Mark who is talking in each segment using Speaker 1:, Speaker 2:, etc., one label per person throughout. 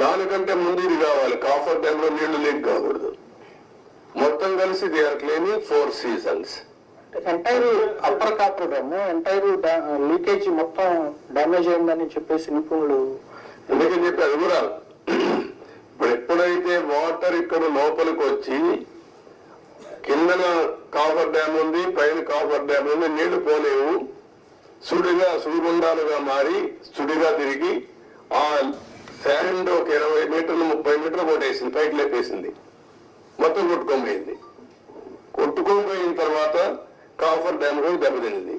Speaker 1: దానికంటే ముందు ఇది కావాలి. కాఫర్ డ్యామ్లో నీళ్ళు లీక్ కాకూడదు. మొత్తం కలిసి they are cleaning four seasons.
Speaker 2: Entire upper copper dam entire leakage మొత్తం డ్యామేజ్ అయిందని చెప్పేసి నిపుణులు
Speaker 1: ఎందుకని చెప్పి అది కూడా ఇప్పుడు ఎప్పుడైతే వాటర్ ఇక్కడ లోపలికి వచ్చి కిందన కాఫర్ డ్యామ్ ఉంది పైన కాఫర్ డ్యామ్ ఉంది నీళ్ళు పోలేవు. సుడిగా సుడిగుండాలుగా మారి సుడిగా తిరిగి ఆ శాండ్ ఒక ఇరవై మీటర్లు ముప్పై మీటర్లు కొట్టేసింది పైకి లేపేసింది. మొత్తం కొట్టుకోబోయింది. కొట్టుకోబోయిన తర్వాత కాఫర్ డ్యామ్ కూడా దెబ్బతింది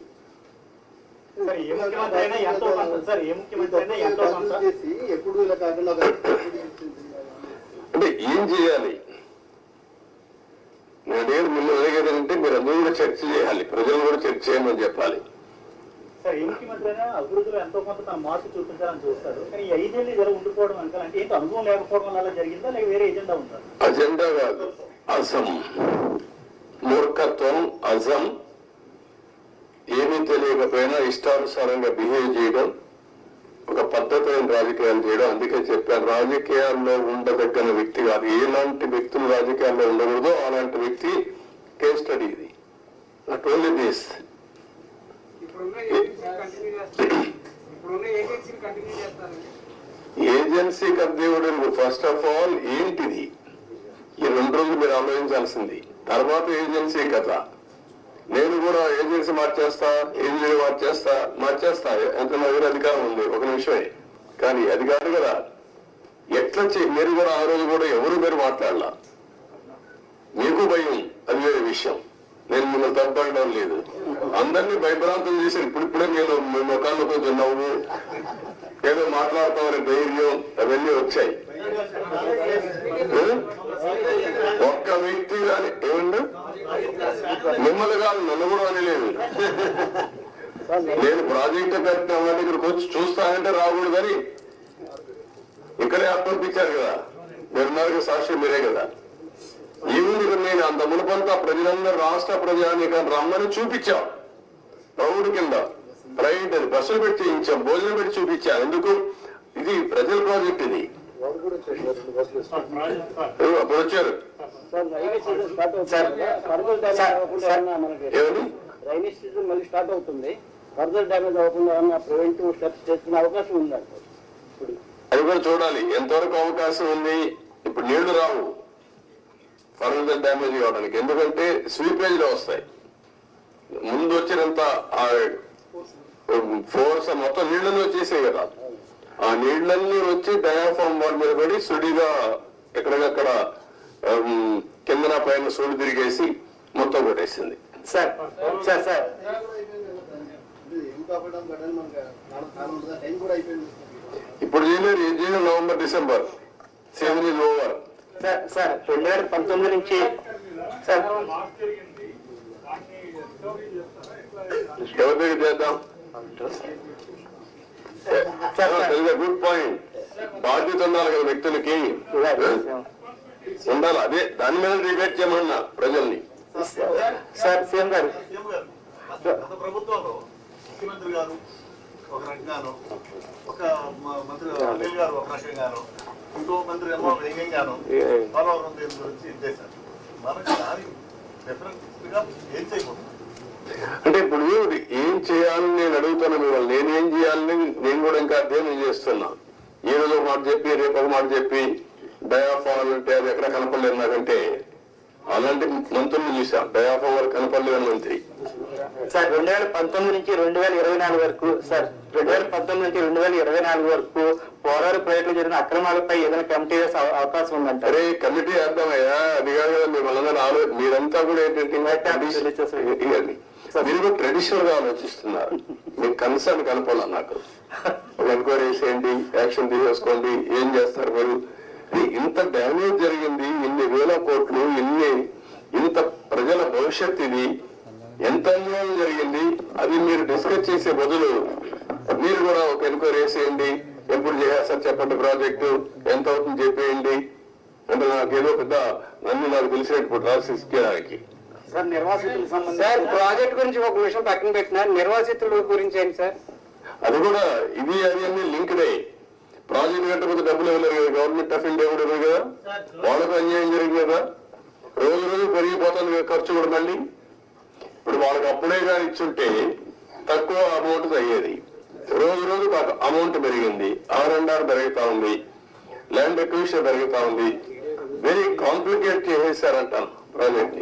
Speaker 1: అంటే ఏం చేయాలి? నేను మిమ్మల్ని అడిగేది అంటే మీరు అందరూ కూడా చర్చ చేయాలి. ప్రజలు కూడా చర్చ చేయమని చెప్పాలి.
Speaker 3: సార్ ఏ ముఖ్యమంత్రి అభివృద్ధిలో ఎంతో కొంత తన మార్పు చూపించాలని చూస్తారు. కానీ ఈ ఐదేళ్ళు ఇలా ఉండిపోవడం వెనకాల అంటే ఏంటి? అనుభవం లేకపోవడం వల్ల జరిగిందా? లేక వేరే ఎజెండా ఉందా?
Speaker 1: అజెండా కాదు. అజం. మూర్ఖత్వం అజం. ఏమీ తెలియకపోయినా ఇష్టానుసారంగా బిహేవ్ చేయడం ఒక పద్ధతైన రాజకీయాలు చేయడం. అందుకే చెప్పాను రాజకీయాల్లో ఉండదగ్గన వ్యక్తి కాదు. ఎలాంటి వ్యక్తులు రాజకీయాల్లో ఉండకూడదో అలాంటి వ్యక్తి కేస్ స్టడీ ఇది నాట్ ఓన్లీ దిస్
Speaker 4: ఇప్పుడున్న ఏజెన్సీ కంటిన్యూ చేస్తారు. ఇప్పుడున్న ఏజెన్సీ కంటిన్యూ చేస్తారు.
Speaker 1: ఏజెన్సీ కర్దేవుడు ఫస్ట్ ఆఫ్ ఆల్ ఏంటిది? ఈ రెండు రోజులు మీరు ఆలోచించాల్సింది. తర్వాత ఏజెన్సీ కథ. నేను కూడా ఏజెన్సీ మార్చేస్తా ఏజెన్సీ మార్చేస్తా మార్చేస్తా. ఎంత నా దగ్గర అధికారం ఉంది. ఒక నిమిషమే. కానీ అది కాదు కదా. ఎట్లా చే మీరు కూడా ఆ రోజు కూడా ఎవరు మీరు మాట్లాడాల? మీకు భయం. అది వేరే విషయం. నేను మిమ్మల్ని తప్పడం లేదు. అందరినీ భయభ్రాంతం చేసి ఇప్పుడిప్పుడే నేను మీ ముఖాల్లో కొంచెం నవ్వు ఏదో మాట్లాడతామని ధైర్యం అవన్నీ వచ్చాయి. ఒక్క వ్యక్తి కానీ ఏమండి మిమ్మల్ని కాదు నన్ను కూడా అనలేదు. నేను ప్రాజెక్టు కట్టినామని ఇక్కడికి వచ్చి చూస్తానంటే రాకూడదని ఇక్కడే అప్పర్పించారు కదా. మీరున్నారు సాక్షి మీరే కదా. ఇక్కడ నేను అంత మునుపంతా ప్రజలందరూ రాష్ట్ర ప్రజానీకం రమ్మని చూపించాం. రౌడ్ కింద ప్రైవేట్ అది బస్సులు పెట్టి చేయించాం భోజనం పెట్టి చూపించాం. ఎందుకు? ఇది ప్రజల ప్రాజెక్ట్ ఇది. అప్పుడు వచ్చారు? ఏమని
Speaker 2: రైనీ సీజన్ మళ్ళీ స్టార్ట్ అవుతుంది. ఫర్దర్ డ్యామేజ్ అవ్వకుండా ప్రివెంటివ్ స్టెప్స్ చేసుకునే అవకాశం ఉందంట ఇప్పుడు
Speaker 1: అది కూడా చూడాలి. ఎంతవరకు అవకాశం ఉంది? ఇప్పుడు నీళ్ళు రావు. ఫర్దర్ డ్యామేజ్ కావడానికి. ఎందుకంటే స్వీపేజ్లో వస్తాయి. ముందు వచ్చినంత ఆ ఫోర్స్ మొత్తం నీళ్ళని వచ్చేసాయి కదా. ఆ నీళ్ళన్నీ వచ్చి డయాఫామ్ వాల్ మీద పడి సుడిగా ఎక్కడికక్కడ కిందన పైన సుడి తిరిగేసి మొత్తం కొట్టేసింది.
Speaker 2: Sir sir sir.
Speaker 1: ఇప్పుడు చేయలేరు ఏం చేయలేదు. November December. Season is over
Speaker 2: sir sir రెండు వేల పంతొమ్మిది నుంచి సార్.
Speaker 1: దగ్గర చేద్దాం. గుడ్ పాయింట్ బాధ్యత ఉండాలి కదా వ్యక్తులకి. ఉండాలి. అదే దాని మీద డిబేట్ చేయమన్నా ప్రజల్ని.
Speaker 2: సార్ సీఎం గారు.
Speaker 5: గారు ప్రభుత్వంలో ముఖ్యమంత్రి గారు ఒక రకంగాను ఒక మంత్రి గారు ఒక రకంగాను ఇంకో మంత్రి ఏమో వేగంగాను పోలవరం దీని గురించి ఇది చేశారు. మనకు దానికి ఏం చేయకూడదు.
Speaker 1: అంటే ఇప్పుడు ఏం చేయాలని నేను అడుగుతాను మిమ్మల్ని నేనేం చేయాలని నేను కూడా ఇంకా అధ్యయనం చేస్తున్నా. ఈ రోజు ఒక మాట చెప్పి రేపు ఒక మాట చెప్పి డయాఫాల్ అంటే అది ఎక్కడ కనపడలేదు నాకంటే. అలాంటి మంత్రులు చూసాం డయాఫాల్ వరకు కనపడలేదు మంత్రి.
Speaker 2: సార్ రెండు వేల పంతొమ్మిది నుంచి రెండు వేల ఇరవై నాలుగు వరకు సార్ రెండు వేల పంతొమ్మిది నుంచి రెండు వేల ఇరవై నాలుగు వరకు పోరాడు ప్రాజెక్టులు జరిగిన అక్రమాలపై ఏదైనా కమిటీ వేసే అవ- అవకాశం ఉందంట.
Speaker 1: అరే కమిటీ వేద్దామయ్యా అది కాదు కదా మిమ్మల్ని ఆలో మీరంతా కూడా ఏంటంటే. మీరు కూడా ట్రెడిషనల్గా ఆలోచిస్తున్నారు. మీకు కన్సర్న్ కనపడాల నాకు? ఒక ఎంక్వైరీ చేసేయండి యాక్షన్ తీసేసుకోండి ఏం చేస్తారు మీరు? ఇంత డ్యామేజ్ జరిగింది ఇన్ని వేల కోట్లు ఇన్ని ఇంత ప్రజల భవిష్యత్ ఇది ఎంత అన్యాయం జరిగింది అది మీరు డిస్కస్ చేసే బదులు మీరు కూడా ఒక ఎంక్వైరీ వేసేయండి ఎప్పుడు చేసేస్తారు చెప్పండి ప్రాజెక్టు ఎంత అవుతుంది చెప్పేయండి. అంటే నాకు ఏదో పెద్ద అన్ని నాకు తెలిసినట్టు రాసిడానికి
Speaker 2: సార్ ప్రాజెక్ట్ గురించి ఒక విషయం పక్కన పెట్టిన నిర్వాసితుల గురించి ఏంటి సార్?
Speaker 1: అది కూడా ఇది అది అన్ని లింక్డే. ప్రాజెక్ట్ కట్టకపోతే డబ్బులు ఇవ్వలేరు కదా గవర్నమెంట్ ఆఫ్ ఇండియా కూడా కదా? వాళ్ళకు అన్యాయం జరిగింది కదా? రోజు రోజు పెరిగిపోతుంది కదా ఖర్చు కూడా మళ్ళీ. ఇప్పుడు వాళ్ళకి అప్పుడే కానీ ఇచ్చుంటే తక్కువ అమౌంట్ అయ్యేది. రోజు రోజు మాకు అమౌంట్ పెరిగింది. ఆర్ అండ్ ఆర్ పెరుగుతా ఉంది. ల్యాండ్ ఎక్విషన్ పెరుగుతా ఉంది. వెరీ కాంప్లికేట్ చేసేసారంట ప్రాజెక్ట్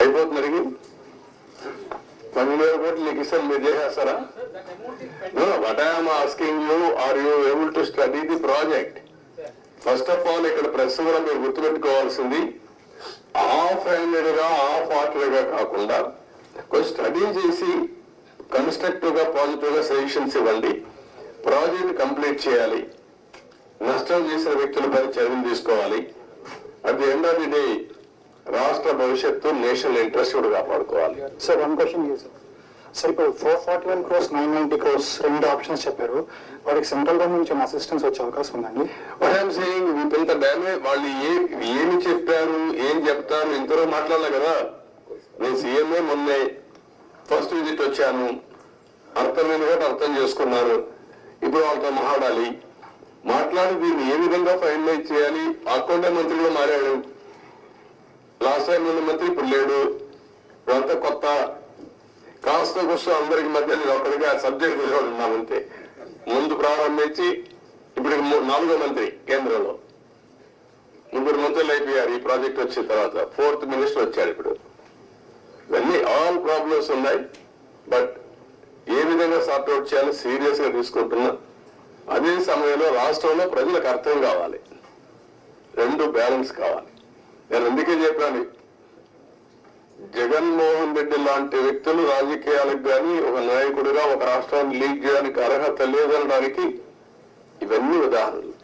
Speaker 1: అయిపోతుంది అడిగి పన్నెండు వేల కోట్లు నీకు ఇస్తాను మీరు చేసేస్తారా?
Speaker 4: Sir,
Speaker 1: what I'm asking you are you able to study the project first of all ఇక్కడ ప్రెస్ కూడా మీరు గుర్తుపెట్టుకోవాల్సింది. హాఫ్ హ్యాండెడ్గా హాఫ్ హార్టెడ్గా కాకుండా కొంచెం స్టడీ చేసి కన్స్ట్రక్టివ్గా పాజిటివ్గా సజెషన్స్ ఇవ్వండి. ప్రాజెక్ట్ కంప్లీట్ చేయాలి. నష్టం చేసిన వ్యక్తులపై చర్యలు తీసుకోవాలి. At the end of the day రాష్ట్ర భవిష్యత్తు నేషనల్ ఇంట్రెస్ట్ కూడా కాపాడుకోవాలి.
Speaker 6: సార్ వన్ క్వశ్చన్ సార్ ఇప్పుడు four forty one crores nine ninety crores రెండు ఆప్షన్స్ చెప్పారు. వాటికి సెంట్రల్ గవర్నమెంట్ నుంచి అసిస్టెన్స్ వచ్చే అవకాశం ఉందండి?
Speaker 1: వాట్ ఐఎమ్ సేయింగ్ ఇంత డ్యామేజ్ వాళ్ళు ఏ ఏమి చెప్పారు ఏం చెప్తారు ఇంతలో మాట్లాడలే కదా? నేను సీఎంఏ మొన్నే ఫస్ట్ విజిట్ వచ్చాను. అర్థమైంది కూడా అర్థం చేసుకున్నాను ఇప్పుడు వాళ్ళతో మాట్లాడాలి. మాట్లాడి దీన్ని ఏ విధంగా ఫైనలైజ్ చేయాలి? అకౌంటే మంత్రి కూడా మారాడు. లాస్ట్ ఉన్న మంత్రి ఇప్పుడు లేడు. ఇదంతా కొత్త కాస్త కోసం అందరికి మధ్య నేను ఒకరిగా సబ్జెక్ట్ కూడా ఉన్నామంతే ముందు ప్రారంభించి ఇప్పుడు మూ- నాలుగో మంత్రి కేంద్రంలో. ముగ్గురు మంత్రులు అయిపోయారు. ఈ ప్రాజెక్ట్ వచ్చిన తర్వాత ఫోర్త్ మినిస్టర్ వచ్చాడు ఇప్పుడు. ఇవన్నీ ఆల్ ప్రాబ్లమ్స్ ఉన్నాయి. బట్ ఏ విధంగా సార్ట్అవుట్ చేయాలో సీరియస్గా తీసుకుంటున్నా. అదే సమయంలో రాష్ట్రంలో ప్రజలకు అర్థం కావాలి. రెండు బ్యాలెన్స్ కావాలి. నేను అందుకే చెప్పాను జగన్మోహన్ రెడ్డి లాంటి వ్యక్తులు రాజకీయాలకు కానీ ఒక నాయకుడిగా ఒక రాష్ట్రాన్ని లీడ్ చేయడానికి అర్హత లేదనడానికి ఇవన్నీ ఉదాహరణలు.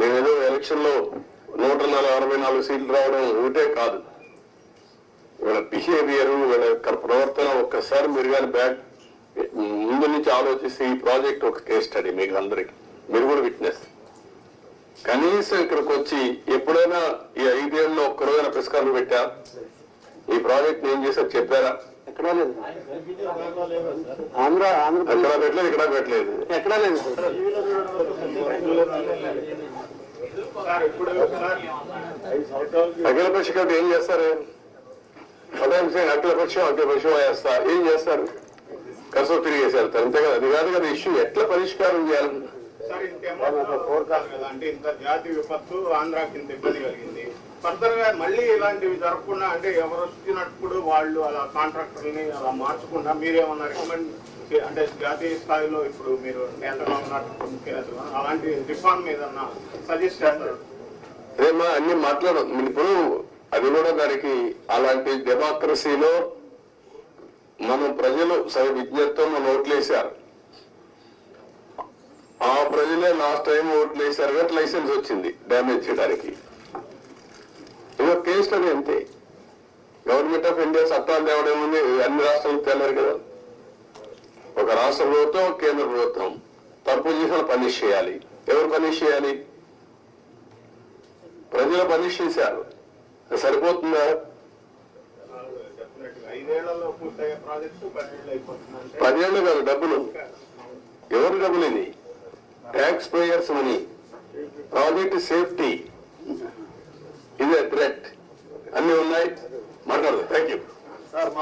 Speaker 1: నేనేదో ఎలక్షన్లో నూట అరవై నాలుగు సీట్లు రావడం ఒకటే కాదు. వీళ్ళ బిహేవియర్ వీళ్ళ యొక్క ప్రవర్తన ఒక్కసారి మీరు కానీ బ్యాక్ ముందు నుంచి ఆలోచిస్తే ఈ ప్రాజెక్ట్ ఒక కేస్ స్టడీ మీకు అందరికి. మీరు కూడా విట్నెస్. కనీసం ఇక్కడికి వచ్చి ఎప్పుడైనా ఈ ఐదేళ్ళలో ఒక్కరోజైనా పురస్కారం పెట్టా? ఈ ప్రాజెక్ట్ ఏం చేశారు చెప్పారా?
Speaker 6: ఎక్కడా లేదు. ఆంధ్ర
Speaker 1: అక్కడ పెట్టలేదు ఇక్కడ పెట్టలేదు.
Speaker 6: ఎక్కడా లేదు.
Speaker 1: అఖిల పక్ష ఏం చేస్తారు? పదాం సింగ్ అఖిల పక్షం అఖిల పక్షం వేస్తా ఏం చేస్తారు? కసో తిరిగేసి వెళ్తారు. అంతే కదా? అది కాదు కదా ఇష్యూ ఎట్లా పరిష్కారం చేయాలి?
Speaker 5: సార్ ఇంకేమో ఫోర్కాస్ట్ కదా అంటే ఇంత జాతి విపత్తు ఆంధ్రాకి ఇంత ఇబ్బంది కలిగింది. ఫర్దర్గా మళ్ళీ ఇలాంటివి జరగకుండా అంటే ఎవరు వచ్చినప్పుడు వాళ్ళు అలా కాంట్రాక్టర్ని అలా మార్చకుండా మీరేమన్నా రికమెండ్ అంటే జాతీయ స్థాయిలో ఇప్పుడు మీరు నేతగా ఉన్నట్టు ముఖ్యనేతగా అలాంటి రిఫార్మ్ ఏదన్నా సజెస్ట్ చేస్తారు?
Speaker 1: అదేమా అన్ని మాట్లాడదు మీరు ఇప్పుడు అది కూడా దానికి అలాంటి డెమోక్రసీలో మనం ప్రజలు విజ్ఞతతో మన ఓట్లేశారు. ఆ ప్రజలే లాస్ట్ టైం ఓట్లు వేశారు కాబట్టి లైసెన్స్ వచ్చింది డ్యామేజ్ చేయడానికి. ఇదో కేసు అది అంతే. గవర్నమెంట్ ఆఫ్ ఇండియా చట్టాలు తేవడం ఉంది అన్ని రాష్ట్రాలు తేలేరు కదా. ఒక రాష్ట్ర ప్రభుత్వం కేంద్ర ప్రభుత్వం. తప్పు చేసిన పనిష్ చేయాలి. ఎవరు పనిష్ చేయాలి? ప్రజలు పనిష్ చేశారు. సరిపోతుందా?
Speaker 5: ఐదేళ్ళలో
Speaker 1: పదేళ్ళు కాదు డబ్బులు. ఎవరు డబ్బులు ఇది? Tax payers money project safety ఇదే థ్రెట్ అన్ని ఉన్నాయి మాట్లాడదు థ్యాంక్ యూ